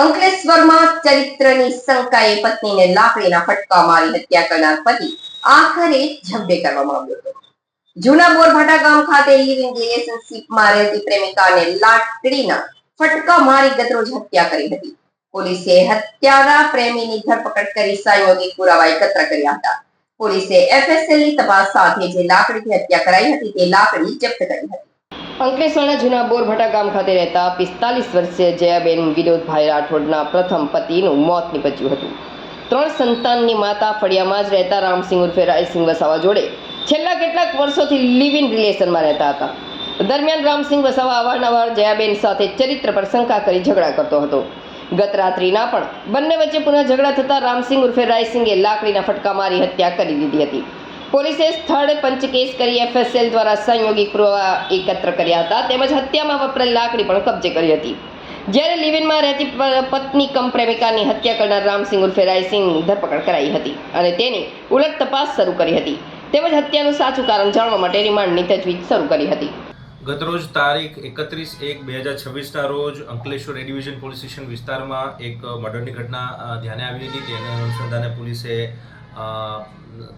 અંકલેશ્વરમાં ચરિત્રની શંકાએ પત્નીને લાકડીના ફટકા મારી હત્યા કરનાર પતિ આખરે ઝબ્બે કરવામાં આવ્યો હતો. જૂના બોરભાટા ગામ ખાતે લિવિંગ રિલેશનશીપમાં રહેતી પ્રેમિકાને લાકડીના ફટકા મારી ગતરોજ હત્યા કરી હતી. પોલીસે હત્યારા પ્રેમીની ધરપકડ કરી સંયોગિક પુરાવા એકત્ર કર્યા હતા. પોલીસે એફએસએલની તપાસ સાથે જે લાકડીથી હત્યા કરાઈ હતી તે લાકડી જપ્ત કરી હતી. અંકલેશ્વરના જૂના બોરભટા ગામ ખાતે રહેતા પિસ્તાલીસ વર્ષીય જયાબેન વિનોદભાઈ રાઠોડના પ્રથમ પતિનું મોત નીપજ્યું હતું. ત્રણ સંતાનની માતા ફળિયામાં જ રહેતા રામસિંહ ઉર્ફે રાયસિંહ વસાવા જોડે છેલ્લા કેટલાક વર્ષોથી લિવ ઇન રિલેશનમાં રહેતા હતા. દરમિયાન રામસિંહ વસાવા અવારનવાર જયાબેન સાથે ચરિત્ર પર શંકા કરી ઝઘડા કરતો હતો. ગત રાત્રિના પણ બંને વચ્ચે પુનઃ ઝઘડા થતાં રામસિંહ ઉર્ફે રાયસિંગે લાકડીના ફટકા મારી હત્યા કરી દીધી હતી. પોલીસે સ્થળ પંચકેસ કરી એફએસએલ દ્વારા સંયોગિક પુરાવા એકત્ર કર્યા હતા. તેમજ હત્યામાં વપરાયેલ લાકડી પણ કબજે કરી હતી. જ્યારે લિવિનમાં રહેતી પત્ની કમ પ્રેમિકાની હત્યા કરનાર રામસિંહ ઉર્ફે રાયસિંહની ધરપકડ કરાઈ હતી અને તેની ઉલટ તપાસ શરૂ કરી હતી. તેમજ હત્યાનું સાચું કારણ જાણવા માટે રિમાન્ડની તજવીજ શરૂ કરી હતી. ગતરોજ તારીખ એકત્રીસ એક બે હજાર છવ્વીસના રોજ Ankleshwar A division police station વિસ્તારમાં એક મર્ડરની ઘટના ધ્યાને આવી હતી. તેને અનુસંધાને પોલીસે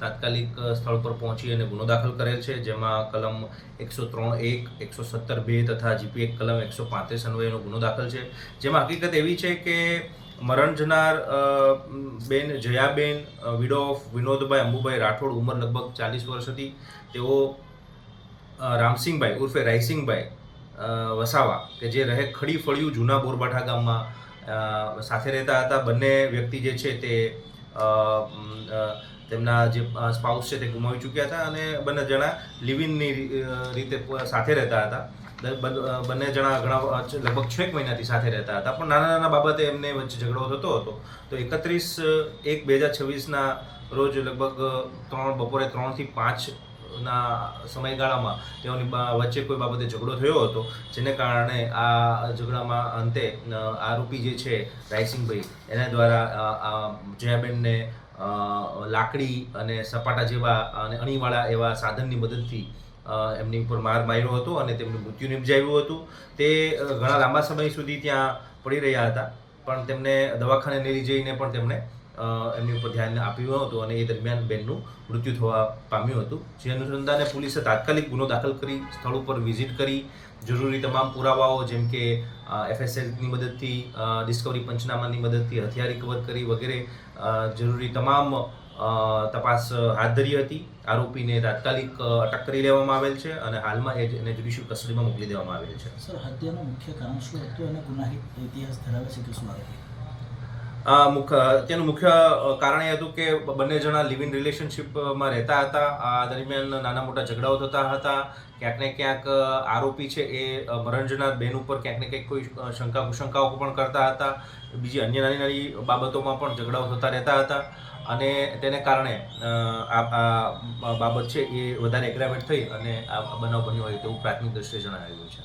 તાત્કાલિક સ્થળ પર પહોંચી અને ગુનો દાખલ કરેલ છે, જેમાં કલમ એકસો ત્રણ એક, એકસો સત્તર બે તથા જીપી એક કલમ એકસો પાંત્રીસ અન્વયનો ગુનો દાખલ છે. જેમાં હકીકત એવી છે કે મરણ જનાર બેન જયાબેન વિડો ઓફ વિનોદભાઈ અંબુભાઈ રાઠોડ ઉંમર લગભગ ચાલીસ વર્ષ હતી. તેઓ રામસિંહભાઈ ઉર્ફે રાયસિંહભાઈ વસાવા કે જે રહે ખડી ફળિયું જૂના બોરબાઠા ગામમાં સાથે રહેતા હતા. બંને વ્યક્તિ જે છે તે તેમના જે સ્પાઉસ છે તે ગુમાવી ચૂક્યા હતા અને બંને જણા લિવિનની રીતે સાથે રહેતા હતા. બંને જણા ઘણા લગભગ છ એક મહિનાથી સાથે રહેતા હતા. પણ નાના નાના બાબતે એમને વચ્ચે ઝઘડો થતો હતો. તો એકત્રીસ એક બે હજાર છવ્વીસના રોજ લગભગ ત્રણ, બપોરે ત્રણથી પાંચ ના સમયગાળામાં તેઓની વચ્ચે કોઈ બાબતે ઝઘડો થયો હતો, જેને કારણે આ ઝઘડામાં અંતે આરોપી જે છે, રાયસિંહભાઈ, એના દ્વારા આ જયાબેનને લાકડી અને સપાટા જેવા અને અણીવાળા એવા સાધનની મદદથી એમની ઉપર માર માર્યો હતો અને તેમનું મૃત્યુ નિપજાવ્યું હતું. તે ઘણા લાંબા સમય સુધી ત્યાં પડી રહ્યા હતા, પણ તેમને દવાખાને લઈ જઈને પણ તેમણે એમની ઉપર ધ્યાન આપ્યું હતું અને એ દરમિયાન બેનનું મૃત્યુ થવા પામ્યું હતું. જે અનુસંધાને પોલીસે તાત્કાલિક ગુનો દાખલ કરી સ્થળ ઉપર વિઝિટ કરી જરૂરી તમામ પુરાવાઓ જેમ કે એફએસએલની મદદથી ડિસ્કવરી પંચનામાની મદદથી હથિયાર રિકવર કરી વગેરે જરૂરી તમામ તપાસ હાથ ધરી હતી. આરોપીને તાત્કાલિક અટક કરી લેવામાં આવેલ છે અને હાલમાં એ એને જ્યુડિશિયલ કસ્ટડીમાં મોકલી દેવામાં આવેલ છે. સર, હત્યાનું મુખ્ય કારણ શું હતું અને ગુનાહિત ઇતિહાસ ધરાવે છે કે શું આરોપી આ મુખ્ય, તેનું મુખ્ય કારણ એ હતું કે બંને જણા લિવ ઇન રિલેશનશિપમાં રહેતા હતા. આ દરમિયાન નાના મોટા ઝઘડાઓ થતા હતા. ક્યાંક ને ક્યાંક આરોપી છે એ મરણજના બેન ઉપર ક્યાંક ને ક્યાંક કોઈ શંકા કુશંકાઓ પણ કરતા હતા. બીજી અન્ય નાની નાની બાબતોમાં પણ ઝઘડાઓ થતા રહેતા હતા. અને તેને કારણે આ બાબત છે એ વધારે એગ્રાવેટ થઈ અને આ બનાવ બન્યો હોય તેવું પ્રાથમિક દ્રષ્ટિએ જણાવ્યું છે.